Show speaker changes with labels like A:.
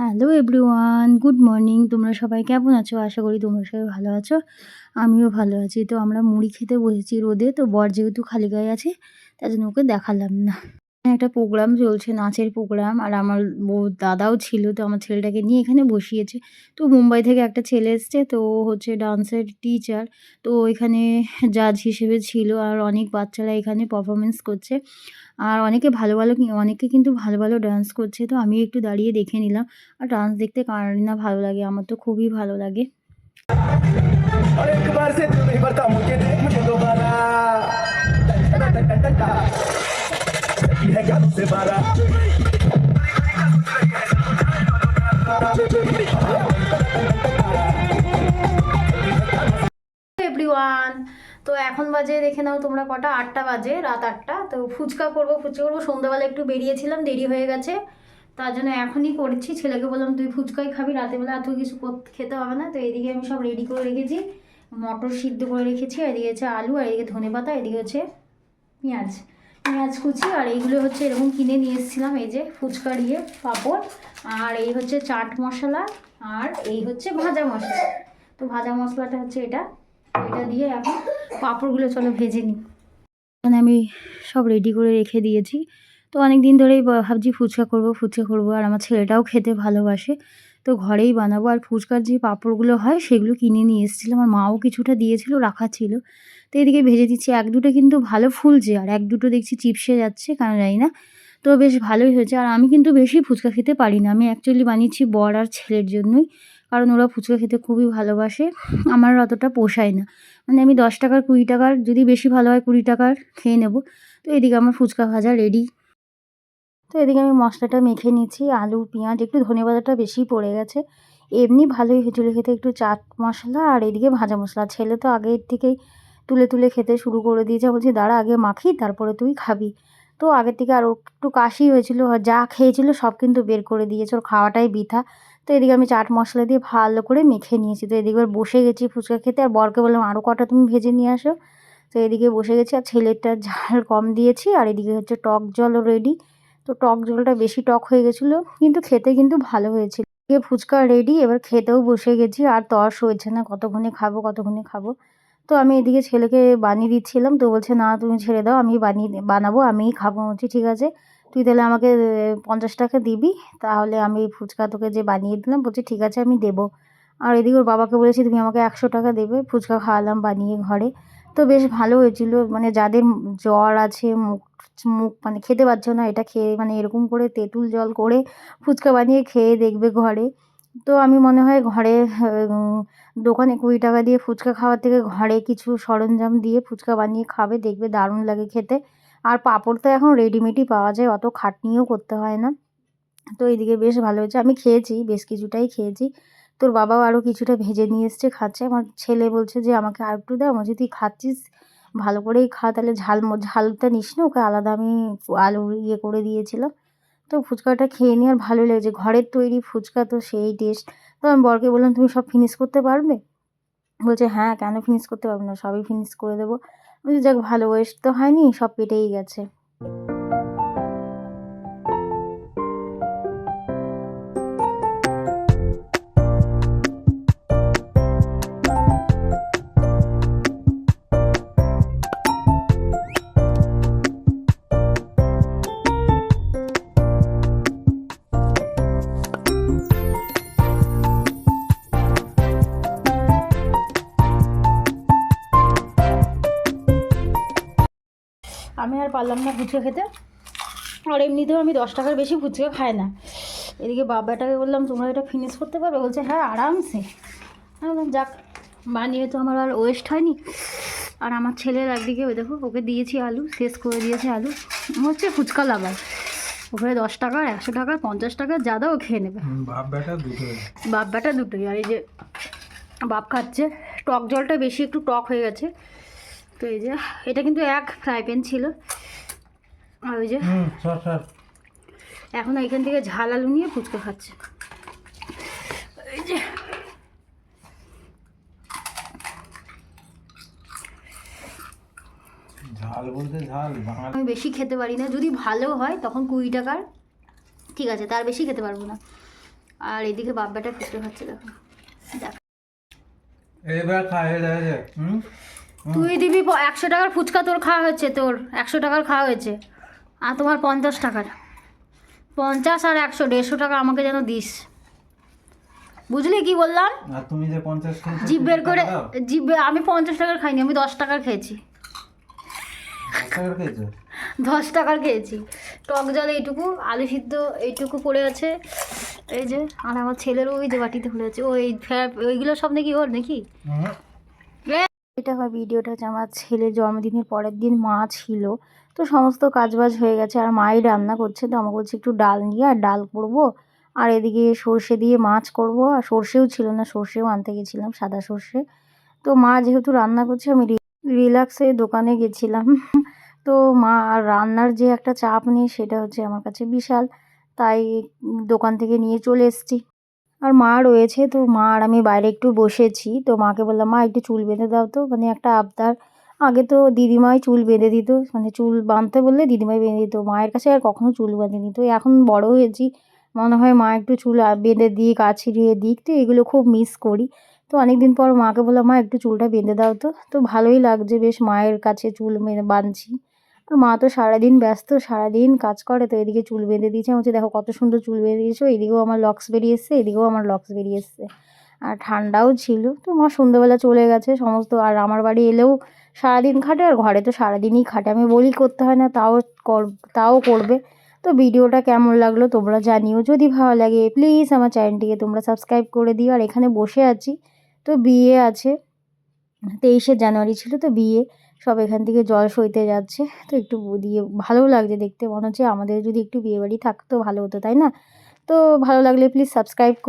A: Hello everyone good morning তোমরা সবাই কেমন আছো? আশা করি তোমরা সবাই ভালো আছো। আমিও ভালো আছি। তো আমরা মুড়ি খেতে বসেছি রোদে। তো বর যেহেতু খালি গায়ে আছে, তার জন্য ওকে দেখালাম না। একটা প্রোগ্রাম চলছে, নাচের প্রোগ্রাম আর আমার বউ দাদাও ছিল, তো আমার ছেলেটাকে নিয়ে এখানে বসিয়েছে। তো মুম্বাই থেকে একটা ছেলে এসছে, তো হচ্ছে ডান্সের টিচার তো এখানে জাজ হিসেবে ছিল, আর অনেক বাচ্চারা এখানে পারফরমেন্স করছে। আর অনেকে ভালো ভালো, অনেকে কিন্তু ভালো ভালো ডান্স করছে, তো আমি একটু দাঁড়িয়ে দেখে নিলাম। আর ডান্স দেখতে কার না ভালো লাগে, আমার তো খুবই ভালো লাগে।
B: যাচ্ছে
A: মারা তো এখন বাজে, দেখে নাও তোমরা কটা, আটটা বাজে, রাত আটটা। তো ফুচকা করব ফুচকা করব। সন্ধ্যাবেলা একটু বেরিয়েছিলাম, দেরি হয়ে গেছে। তার জন্য এখনই করছি। ছেলেকে বললাম, তুই ফুচকাই খাবি রাতেবেলা এত কিছু খেতে হবে না। তো এদিকে আমি সব রেডি করে রেখেছি। মটর সিদ্ধ করে রেখেছি। এদিকে হচ্ছে আলু, আর এদিকে ধনে পাতা এদিকে হচ্ছে পেঁয়াজ। পেঁয়াজ কুচি আর এইগুলো হচ্ছে এরকম কিনে নিয়ে এসেছিলাম, এই যে ফুচকা দিয়ে পাঁপড়। আর এই হচ্ছে চাট মশলা আর এই হচ্ছে ভাজা মশলা। তো ভাজা মশলাটা হচ্ছে এটা। এটা দিয়ে এখন পাঁপড়গুলো চলো ভেজে নিই। এখানে আমি সব রেডি করে রেখে দিয়েছি। তো অনেক দিন ধরেই ভাবছি ফুচকা করব ফুচকা করব, আর আমার ছেলেটাও খেতে ভালোবাসে। তো ঘরেই বানাবো। আর ফুচকার যে পাঁপড়গুলো হয়, সেগুলো কিনে নিয়ে এসেছিলাম। আমার মাও কিছুটা দিয়েছিল, রাখা ছিল। তো এদিকে ভেজে দিচ্ছি। এক দুটো কিন্তু ভালো ফুলছে আর এক দুটো দেখছি চিপসে যাচ্ছে, কেন জানি না। তো বেশ ভালোই হয়েছে। আর আমি কিন্তু বেশি ফুচকা খেতে পারি না। আমি অ্যাকচুয়ালি বানিয়েছি বর আর ছেলের জন্যই, কারণ ওরা ফুচকা খেতে খুবই ভালোবাসে। আমার অতটা পোষায় না। মানে আমি দশ টাকার, কুড়ি টাকার, যদি বেশি ভালো হয় কুড়ি টাকার খেয়ে নেব। তো এদিকে আমার ফুচকা ভাজা রেডি তো এদিকে আমি মশলাটা মেখে নিচ্ছি আলু, পেঁয়াজ, একটু ধনে পাতাটা বেশি পড়ে গেছে। এমনি ভালোই হয়েছিল খেতে, একটু চাট মশলা আর এদিকে ভাজা মশলা। ছেলে তো আগের থেকেই তুলে তুলে খেতে শুরু করে দিয়েছে। বলছি, দাঁড়া, আগে মাখি, তারপরে তুই খাবি। তো আগের থেকে আর একটু কাশি হয়েছিল যা খেয়েছিল সব কিন্তু বের করে দিয়েছে। ওর খাওয়াটাই বৃথা। তো এদিকে আমি চাট মশলা দিয়ে ভালো করে মেখে নিয়েছি। তো এদিকে বসে গেছি ফুচকা খেতে। আর বরকে বললাম আরও কটা তুমি ভেজে নিয়ে আসো। তো এদিকে বসে গেছি, আর ছেলেটা ঝাল কম দিয়েছি, আর এদিকে হচ্ছে টক জলও রেডি তো টক জলটা বেশি টক হয়ে গেছিল, কিন্তু খেতে কিন্তু ভালো হয়েছিল। ফুচকা রেডি এবার খেতেও বসে গেছি, আর তর্স হয়েছে না, কতক্ষণে খাব কতক্ষণে খাব। তো আমি এদিকে ছেলেকে বানিয়ে দিচ্ছিলাম। তো বলছে, না, তুমি ছেড়ে দাও, আমি বানিয়ে বানাবো, আমিই খাব বলছি ঠিক আছে? তুই তাহলে আমাকে পঞ্চাশ টাকা দিবি, তাহলে আমি ফুচকা তোকে যে বানিয়ে দিলাম, বলছি, ঠিক আছে, আমি দেবো। আর এদিকে ওর বাবাকে বলেছি, তুমি আমাকে একশো টাকা দেবে, ফুচকা খাওয়ালাম বানিয়ে ঘরে। তো বেশ ভালো হয়েছিল মানে যাদের জ্বর আছে, মুখ মুখ মানে খেতে পারছ না, এটা খেয়ে মানে এরকম করে তেঁতুল জল করে ফুচকা বানিয়ে খেয়ে দেখবে ঘরে। তো আমি মনে হয় ঘরে দোকানে কুড়ি টাকা দিয়ে ফুচকা খাওয়ার থেকে ঘরে কিছু সরঞ্জাম দিয়ে ফুচকা বানিয়ে খাবে, দেখবে দারুণ লাগে খেতে। আর পাঁপড় তো এখন রেডিমেডই পাওয়া যায়, অত খাটনিও করতে হয় না। তো এইদিকে বেশ ভালো হয়েছে। আমি খেয়েছি, বেশ কিছুটাই খেয়েছি। তোর বাবাও আরও কিছুটা ভেজে নিয়ে এসছে, খাচ্ছে। আমার ছেলে বলছে যে, আমাকে আর একটু দাও বলছি, তুই খাচ্ছিস? ভালো করেই খা, তাহলে ঝাল ঝালটা নিস না? ওকে আলাদা আমি আলু ইয়ে করে দিয়েছিলাম। তো ফুচকাটা খেয়ে নিয়ে আর ভালো লেগেছে। ঘরের তৈরি ফুচকা তো সেই টেস্ট তো আমি বরকে বললাম, তুমি সব ফিনিশ করতে পারবে? বলছে হ্যাঁ কেন ফিনিশ করতে পারব না? সবই ফিনিশ করে দেবো। যাক, ভালো ওয়েস্ট তো হয়নি, সব পেটেই গেছে। পারলাম না ফুচকা খেতে। আর এমনিতেও আমি দশ টাকার বেশি ফুচকা খাই না। এদিকে বাবাটাকে বললাম তোমরা এটা ফিনিশ করতে পারবে? বলছে হ্যাঁ আরামসে। বললাম যাক বানিয়ে তো আমার আর ওয়েস্ট হয়নি। আর আমার ছেলের একদিকে ওই দেখো ওকে দিয়েছি আলু শেষ করে দিয়েছে আলু। হচ্ছে ফুচকা লাভার ওখানে দশ টাকার একশো টাকার পঞ্চাশ টাকার যা দাও ও খেয়ে নেবে।
C: বাপ দুটোই।
A: বাপ বেটা দুটোই। আর এই যে বাপ খাচ্ছে টক জলটা বেশি একটু টক হয়ে গেছে। তো এই যে এটা কিন্তু এক ফ্রাই প্যান ছিল। আর ওই যে এখন এখান থেকে ঝাল আলু নিয়ে ফুচকা খাচ্ছে। এই যে।
C: ঝাল বলতে ঝাল
A: আমি বেশি খেতে পারি না। যদি ভালো হয় তখন কুড়ি টাকার। ঠিক আছে তার বেশি খেতে পারব না। আর এদিকে বাব্বাটা ফুচকা খাচ্ছে দেখো। দেখ।
C: হুম?
A: তুই দিবি একশো টাকার ফুচকা তোর খাওয়া হয়েছে তোর একশো টাকার খাওয়া হয়েছে। আর তোমার পঞ্চাশ টাকার। পঞ্চাশ আর একশো দেড়শো টাকা আমাকে যেন দিস। বুঝলি কি বললাম?
C: তুমি যে পঞ্চাশ
A: জিভ বের করে। জিভ আমি পঞ্চাশ টাকার খাইনি আমি দশ টাকার খেয়েছি।
C: দশ টাকার খেয়েছো?
A: টক জল এইটুকু আলু সিদ্ধ এইটুকু পড়ে আছে। এই যে আর আমার ছেলেরও ওই যে বাটিতে পড়ে আছে। ওই ওইগুলো সব নাকি ওর নাকি। এটা হয় ভিডিওটা হচ্ছে আমার ছেলের জন্মদিনের পরের দিন মা ছিল। তো সমস্ত কাজবাজ হয়ে গেছে, আর মাই রান্না করছে, তো আমাকে বলছে একটু ডাল নিয়ে আর ডাল করব। আর এদিকে সর্ষে দিয়ে মাছ করব, আর সর্ষেও ছিল না, সর্ষেও আনতে গেছিলাম সাদা সর্ষে। তো মা যেহেতু রান্না করছে, আমি রিল্যাক্সে দোকানে গেছিলাম। তো মা আর রান্নার যে একটা চাপ নেই, সেটা হচ্ছে আমার কাছে বিশাল। তাই দোকান থেকে নিয়ে চলে এসেছি। আর মা রয়েছে, তো মা আর আমি বাইরে একটু বসেছি। তো মাকে বললাম, মা, একটু চুল বেঁধে দাও তো। মানে একটা আবদার। আগে তো দিদিমাই চুল বেঁধে দিত মানে চুল বাঁধতে বললে দিদিমাই বেঁধে দিত। মায়ের কাছে আর কখনো চুল বাঁধেনি। তো এখন বড় হয়েছি, মনে হয় মা একটু চুল বেঁধে দিক, আছড়িয়ে দিক, তো এগুলো খুব মিস করি। তো অনেক দিন পর মাকে বললাম, মা, একটু চুলটা বেঁধে দাও তো। তো ভালোই লাগছে, বেশ মায়ের কাছে চুল বেঁধে বাঁধছি। আর মা তো সারাদিন ব্যস্ত, সারাদিন কাজ করে, তো এদিকে চুল বেঁধে দিয়েছে। বলছি, দেখো কত সুন্দর চুল বেঁধে দিয়েছ, এদিকেও আমার লক্স বেরিয়ে এসছে, এদিকেও আমার লক্স বেরিয়ে এসছে। আর ঠান্ডাও ছিল, তো মা সন্ধ্যেবেলা চলে গেছে, সমস্ত, আর আমার বাড়ি এলেও সারাদিন খাটে, আর ঘরে তো সারাদিনই খাটে। আমি বলি করতে হয় না, তাও কর, তাও করবে। তো ভিডিওটা কেমন লাগল তোমরা জানিও, যদি ভালো লাগে প্লিজ আমার চ্যানেলটিকে তোমরা সাবস্ক্রাইব করে দিও। আর এখানে বসে আছি, তো বিয়ে আছে, তেইশে জানুয়ারি ছিল, তো বিয়ে। সব এখান থেকে জল সইতে যাচ্ছে। তো একটু দিয়ে ভালো লাগছে দেখতে। মনে হচ্ছে আমাদের যদি একটু বিয়েবাড়ি থাকতো ভালো হতো, তাই না? তো ভালো লাগলে প্লিজ সাবস্ক্রাইব করে